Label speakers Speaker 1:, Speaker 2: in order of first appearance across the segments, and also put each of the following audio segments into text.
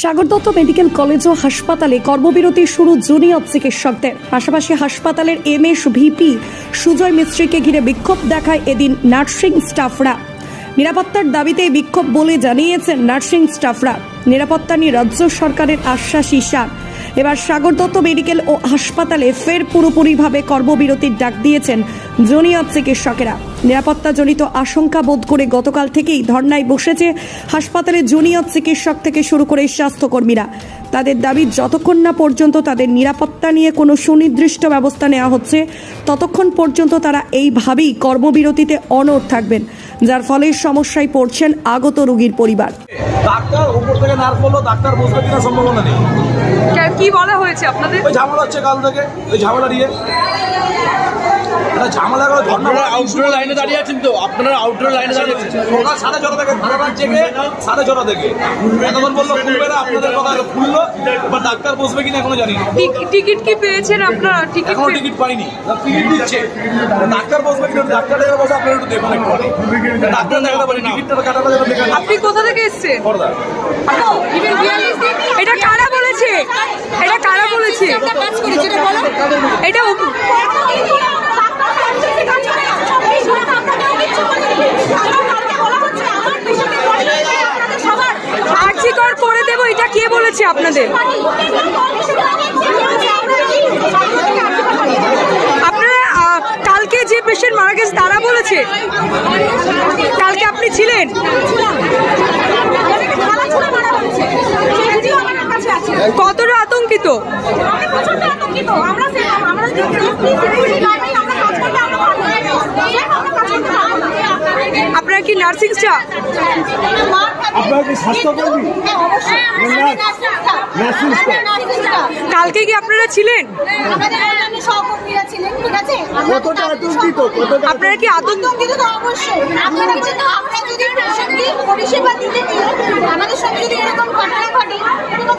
Speaker 1: সাগর Dutta medical college ও হাসপাতালে কর্মবিরতি শুরু জুনিয়র চিকিৎসকদের। পাশাপাশি হাসপাতালের এম এস ভিপি সুজয় মিস্ত্রিকে ঘিরে বিক্ষোভ দেখায় এদিন নার্সিং স্টাফরা। নিরাপত্তার দাবিতে বিক্ষোভ বলে জানিয়েছেন নার্সিং স্টাফরা। নিরাপত্তা নিয়ে রাজ্য সরকারের আশ্বাস ঈশান এবার সাগর দত্ত মেডিকেল ও হাসপাতালে ফের পুরোপুরিভাবে কর্মবিরতির ডাক দিয়েছেন জুনিয়র চিকিৎসকেরা। নিরাপত্তাজনিত আশঙ্কা বোধ করে গতকাল থেকেই ধর্নায় বসেছে হাসপাতালে জুনিয়র চিকিৎসক থেকে শুরু করে স্বাস্থ্যকর্মীরা। তাদের দাবি, যতক্ষণ না পর্যন্ত তাদের নিরাপত্তা নিয়ে কোনো সুনির্দিষ্ট ব্যবস্থা নেওয়া হচ্ছে, ততক্ষণ পর্যন্ত তারা এইভাবেই কর্মবিরতিতে অনড় থাকবেন। যার ফলে সমস্যায় পড়ছেন আগত রোগীর পরিবার।
Speaker 2: ডাক্তার উপর থেকে নার্স করল ডাক্তার বসবে কিনা সম্ভাবনা নেই।
Speaker 3: কি বলা হয়েছে আপনাদের?
Speaker 2: ওই ঝামেলা হচ্ছে কাল থেকে ওই ঝামেলা নিয়ে ঝামেলা করে
Speaker 4: আপনারা আউটডোর লাইনে দাঁড়িয়ে আছেন তো? আপনারা আউটডোর লাইনে দাঁড়িয়ে আছেন।
Speaker 2: সকাল সাড়ে ছটা থেকে ধারাবাহিক চেপে সাড়ে ছটা থেকে। এতক্ষণ বলল খুলবে না আপনাদের কথা খুললো এবার ডাক্তার বসবে কিনা এখনও জানি না।
Speaker 3: টিক- টিকিট কি পেয়েছেন আপনারা? টিকিট এখনও
Speaker 2: টিকিট পাইনি। টিকিট দিচ্ছে। ডাক্তার বসবে কিনা ডাক্তার দেখে বসে আপনারা একটু দেখুন একটু ডাক্তার দেখাতে পারি টিকিটটা কাটাটা যেন
Speaker 3: আপনি কোথা থেকে এসেছেন?
Speaker 2: পর্দা।
Speaker 3: এটা কারা বলেছে? এটা কারা বলেছে? এটা উপ- আর্জি কর করে দেবো এটা কে বলেছে আপনাদের? আপনারা কালকে যে পেশেন্ট মারা গেছে তারা বলেছে? কালকে আপনি ছিলেন? কতটা আতঙ্কিত? আপনারা কি নার্সিং স্টাফ?
Speaker 5: আপনারা কি স্বাস্থ্যকর্মী? নার্সিং
Speaker 3: কালকে কি আপনারা ছিলেন? আপনারা কি আতঙ্ক
Speaker 6: আতঙ্কিত তো অবশ্যই। আমরা যদি পরিষেবা দিতে আমাদের সঙ্গে যদি এরকম ঘটনা ঘটে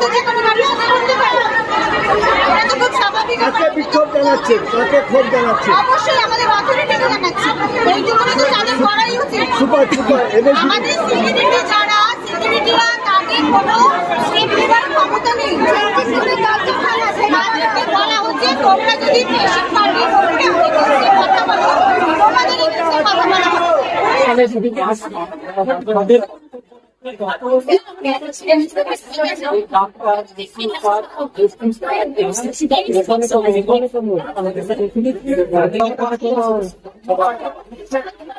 Speaker 6: তো যে কোনো মানুষের সাথে পারে এটা তো খুব স্বাভাবিক
Speaker 5: কাকে বিক্ষোভ জানাচ্ছে কাকে ক্ষোভ জানাচ্ছে
Speaker 6: অবশ্যই আমাদের অথরিটিকে জানাচ্ছি। এইটুকুনি তো তাদের করাই
Speaker 5: সুপার সুপার এদের
Speaker 6: আমাদের সিকিউরিটি যারা সিকিউরিটিরা তাদের কোনো স্টেপ নেবার ক্ষমতা নেই। তাদেরকে বলা হচ্ছে তোমরা যদি পেশেন্ট পার্টির উপরে আমাদের কথা বলো তোমাদের কথা বলা হবে
Speaker 7: সামান্য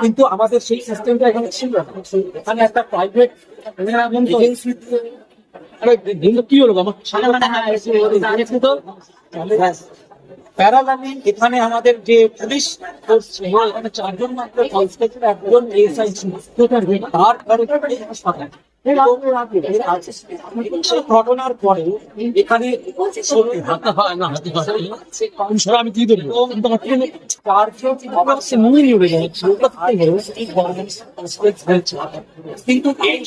Speaker 7: কিন্তু আমাদের সেই সিস্টেমটা এখানে ছিল। এখানে একটা প্রাইভেট কি হলো আমার এখানে আমাদের যে পুলিশ এখানে চারজন মাত্র একজন তার ঘটনার পরে এখানে আমি কি দেবো। কিন্তু এই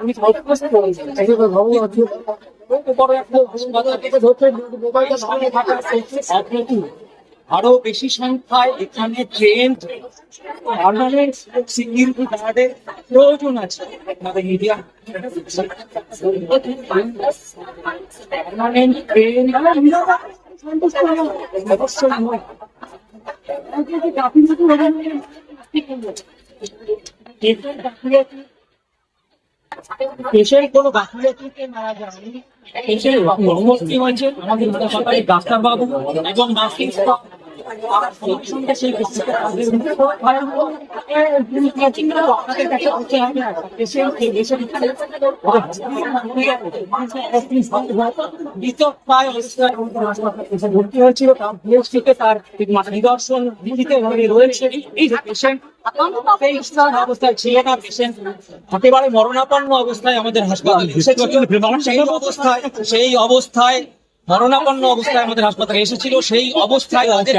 Speaker 7: আমি ধরতে মোবাইলটা সামনে থাকা আরও বেশি সংখ্যায় এখানে ট্রেন পার্মানেন্ট সিকিউরিটি গার্ডের প্রয়োজন আছে। আপনাদের মিডিয়া পার্মানেন্ট ট্রেন অবশ্যই নয় পেশেন্ট কোনো গাফিলতিতে মারা যায়নি। মুখ্যমন্ত্রী আমাদের ডাক্তারবাবু এবং নার্সিং স্টাফ ভর্তি হয়েছিল তার তার নিদর্শন রয়েছে অবস্থায় ছিল না পেশেন্ট মরণাপন্ন অবস্থায় আমাদের হাসপাতালে সেই অবস্থায় সেই অবস্থায় মরণাপন্ন অবস্থায় আমাদের হাসপাতালে এসেছিল। সেই অবস্থায় তাদের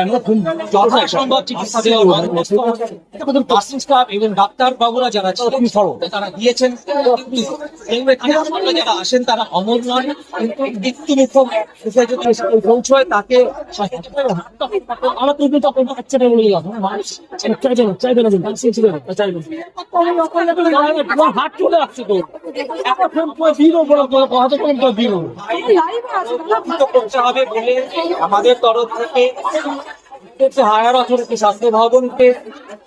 Speaker 7: যথাসম্ভব চিকিৎসা দেওয়া নার্সিং স্টাফ এবং ডাক্তার বাবুরা যারা ছিলেন তারা দিয়েছেন হাসপাতালে যারা আসেন তারা অমর নন। কিন্তু মৃত্যু মুখ যদি পৌঁছয় তাকে আমার তো তখন বাচ্চা বলে মানুষ চাইবে না চাইবে না ভ্যাকসিন না। হাত চলে আসছে তো। এখন দিন কথা তো দিন উপকৃত করতে হবে বলে আমাদের তরফ থেকে হায়ার অথরিটি স্বাস্থ্য ভবনকে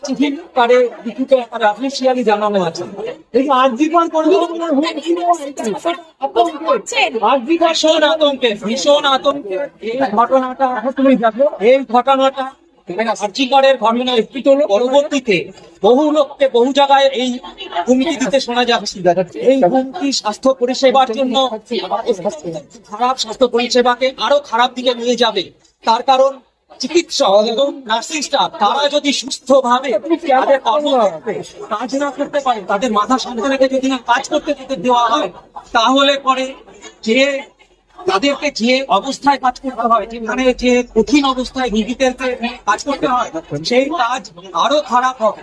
Speaker 7: চিঠি কারে লিখিত আকারে অফিসিয়ালি জানানো আছে। এই আর্জিকর করবে ভীষণ আতঙ্কে ভীষণ আতঙ্কে। এই ঘটনাটা তুমি দেখো এই ঘটনাটা ঘটনা পরবর্তীতে বহু লোককে বহু জায়গায় এই হুমকি দিতে শোনা যাচ্ছে এই হুমকি স্বাস্থ্য পরিষেবার জন্য খারাপ স্বাস্থ্য পরিষেবাকে আরও খারাপ দিকে নিয়ে যাবে। তার কারণ চিকিৎসক এবং নার্সিং স্টাফ, তারা যদি সুস্থভাবে কাজ না করতে পারে, তাদের মাথা সামনে রেখে যদি কাজ করতে দেওয়া হয়, তাহলে পরে যে তাদেরকে যে অবস্থায় কাজ করতে হয় যেখানে যে কঠিন অবস্থায় রোগীদেরকে কাজ করতে হয় সেই কাজ আরও খারাপ হবে।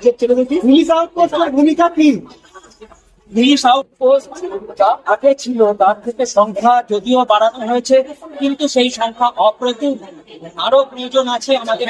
Speaker 5: পুলিশ আউটপোস্টের ভূমিকা কি?
Speaker 7: পুলিশ আউটপোস্ট আগে ছিল তার থেকে সংখ্যা যদিও বাড়ানো হয়েছে কিন্তু সেই সংখ্যা অপ্রতুল। আরও প্রয়োজন আছে আমাদের